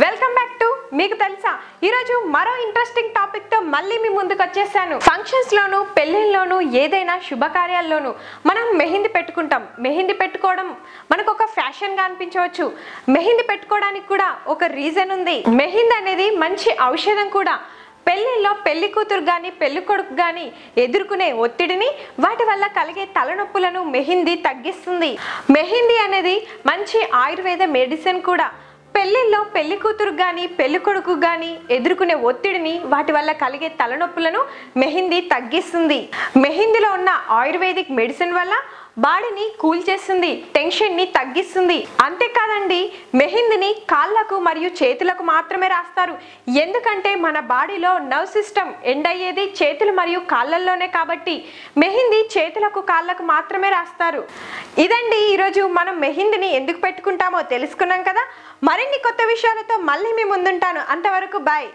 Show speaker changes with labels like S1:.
S1: Welcome back to మీకు తెలుసా? ఈరోజు మరో ఇంట్రెస్టింగ్ టాపిక్తో మళ్ళీ మీ ముందుకు వచ్చేసాను. ఫంక్షన్స్ లోను పెళ్ళిళ్ళలోను ఏదైనా శుభకార్యాల్లోనూ మనం మెహిందీ పెట్టుకుంటాం. మెహిందీ పెట్టుకోవడం మనకు ఒక ఫ్యాషన్గా అనిపించవచ్చు. మెహిందీ పెట్టుకోవడానికి కూడా ఒక రీజన్ ఉంది. మెహిందీ అనేది మంచి ఔషధం కూడా. పెళ్ళిలో పెళ్ళి కూతురు కానీ పెళ్ళి కొడుకు కానీ ఎదుర్కొనే ఒత్తిడిని వాటి వల్ల కలిగే తలనొప్పులను మెహిందీ తగ్గిస్తుంది. మెహిందీ అనేది మంచి ఆయుర్వేద మెడిసిన్ కూడా. పెళ్ళిల్లో పెళ్ళి కూతురు కానీ పెళ్ళి కొడుకు కానీ ఎదుర్కొనే ఒత్తిడిని వాటి వల్ల కలిగే తలనొప్పులను మెహిందీ తగ్గిస్తుంది. మెహిందీలో ఉన్న ఆయుర్వేదిక్ మెడిసిన్ వల్ల బాడీని కూల్ చేస్తుంది టెన్షన్ని తగ్గిస్తుంది. అంతేకాదండి మెహిందీని కాళ్ళకు మరియు చేతులకు మాత్రమే రాస్తారు. ఎందుకంటే మన బాడీలో నర్వ్ సిస్టమ్ ఎండ్ అయ్యేది చేతులు మరియు కాళ్ళల్లోనే కాబట్టి మెహిందీ చేతులకు కాళ్ళకు మాత్రమే రాస్తారు. ఇదండి ఈరోజు మనం మెహిందీని ఎందుకు పెట్టుకుంటామో తెలుసుకున్నాం కదా? మరి మరిన్ని కొత్త విషయాలతో మళ్ళీ మీ ముందుంటాను. అంతవరకు బాయ్